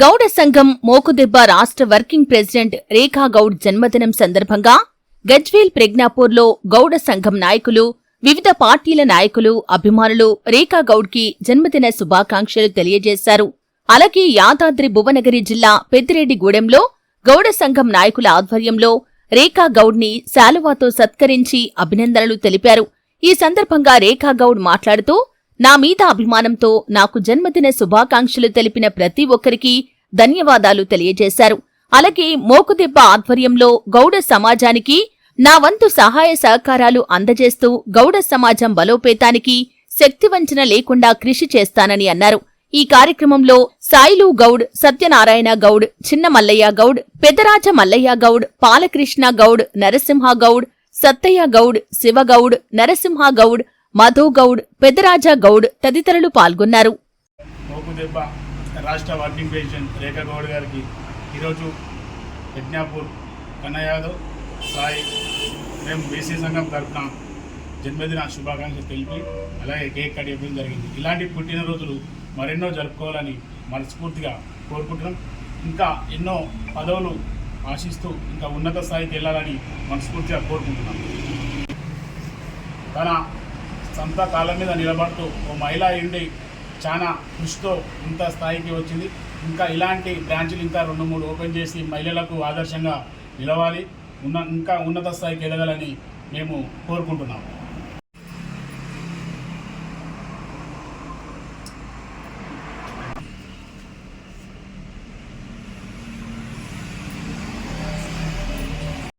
గౌడ సంఘం మోకుదెబ్బ రాష్ట్ర working president రేఖా గౌడ్ జన్మదినం సందర్భంగా గజ్వేల్ ప్రజ్ఞాపూర్లో గౌడ సంఘం నాయకులు వివిధ పార్టీల నాయకులు అభిమానులు రేఖా గౌడ్కి జన్మదిన శుభాకాంక్షలు తెలియజేశారు. అలాగే యాదాద్రి భువనగిరి జిల్లా పెద్దిరెడ్డిగూడెంలో గౌడ సంఘం నాయకుల ఆధ్వర్యంలో రేఖా గౌడ్ని శాలువాతో సత్కరించి అభినందనలు తెలిపారు. ఈ సందర్భంగా రేఖా గౌడ్ మాట్లాడుతూ నా మీద అభిమానంతో నాకు జన్మదిన శుభాకాంక్షలు తెలిపిన ప్రతి ఒక్కరికి ధన్యవాదాలు తెలియజేశారు. అలాగే మోకుదెబ్బ ఆధ్వర్యంలో గౌడ సమాజానికి నా వంతు సహాయ సహకారాలు అందజేస్తూ గౌడ సమాజం బలోపేతానికి శక్తివంచన లేకుండా కృషి చేస్తానని అన్నారు. ఈ కార్యక్రమంలో సాయిలు గౌడ్ సత్యనారాయణ గౌడ్ చిన్న మల్లయ్య గౌడ్ పెదరాజ మల్లయ్య గౌడ్ పాలకృష్ణ గౌడ్ నరసింహ గౌడ్ సత్తయ్య గౌడ్ శివగౌడ్ నరసింహ గౌడ్ మధు గౌడ్ పెద్దరాజా గౌడ్ తదితరులు పాల్గొన్నారు. రాష్ట్ర వర్కింగ్ ప్రెసిడెంట్ రేఖా గౌడ్ గారికి ఈరోజు యజ్ఞాపూర్ కన్నయాదవ్ యాదవ్ సాయి మేము బీసీ సంఘం తరఫున జన్మదిన శుభాకాంక్షలు తెలిపి అలాగే కేక్ కట్ ఇవ్వడం జరిగింది. ఇలాంటి పుట్టినరోజులు మరెన్నో జరుపుకోవాలని మనస్ఫూర్తిగా కోరుకుంటున్నాం. ఇంకా ఎన్నో పదవులు ఆశిస్తూ ఇంకా ఉన్నత స్థాయికి వెళ్ళాలని మనస్ఫూర్తిగా కోరుకుంటున్నాం. తన సొంత కాలం మీద నిలబడుతూ ఓ మహిళ ఉండి చాలా కృషితో ఇంత స్థాయికి వచ్చింది. ఇంకా ఇలాంటి బ్రాంచులు ఇంకా రెండు మూడు ఓపెన్ చేసి మహిళలకు ఆదర్శంగా నిలవాలి. ఉన్న ఇంకా ఉన్నత స్థాయికి ఎదగాలని మేము కోరుకుంటున్నాము.